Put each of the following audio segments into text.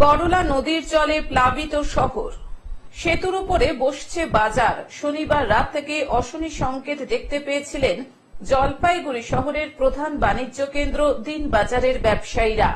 করলা নদীর জলে প্লাবিত শহর। সেতুর উপরে বসছে বাজার। শনিবার রাত থেকে অশনি সংকেত দেখতে পেয়েছিলেন জলপাইগুড়ি শহরের প্রধান বাণিজ্য কেন্দ্র দিন বাজারের ব্যবসায়ীরা।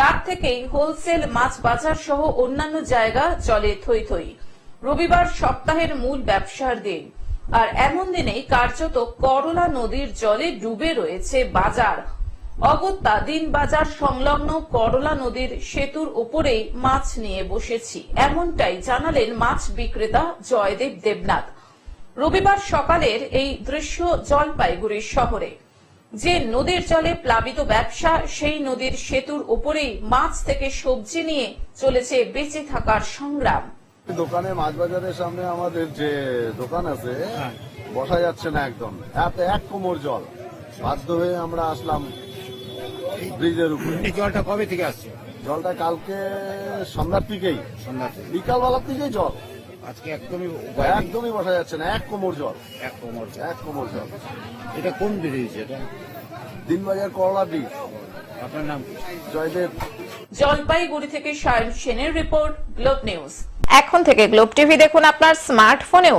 রাত থেকেই হোলসেল, মাছ বাজার সহ অন্যান্য জায়গা জলে থই থই রবিবার সপ্তাহের মূল ব্যবসার দিন। আর এমন দিনেই কার্যত করলা নদীর জলে ডুবে রয়েছে বাজার। অগত্যা দিন বাজার সংলগ্ন করলা নদীর সেতুর উপরেই মাছ নিয়ে বসেছি। এমনটাই জানালেন মাছ বিক্রেতা জয়দেব দেবনাথ। রবিবার সকালের এই দৃশ্য জলপাইগুড়ি শহরে। যে নদীর জলে প্লাবিত ব্যবসা সেই নদীর সেতুর উপরেই মাছ থেকে সবজি নিয়ে চলেছে বেঁচে থাকার সংগ্রাম। দোকানে মাছ বাজারের সামনে আমাদের যে দোকান আছে বসা যাচ্ছে না একদম। এত এক কোমর জল। বাধ্য হয়ে আমরা আসলাম ব্রিজের উপরে। এই জলটা কবে থেকে আসছে? জলটা কালকে সন্ধ্যার দিকেই। সন্ধ্যাতে বিকালবেলার দিকেই জল। আজকে একদমই একদমই বসা যাচ্ছে না এক কোমর জল। এক কোমর জল। এক কোমর জল। এটা কোন ব্রিজ এটা? দিনবাজার করলা ব্রিজ। আপনার নাম কি? জয়দেব। জলপাইগুড়ি থেকে সায়ন সেনের রিপোর্ট গ্লোব নিউজ। এখন থেকে গ্লোব টিভি দেখুন আপনার স্মার্টফোনেও।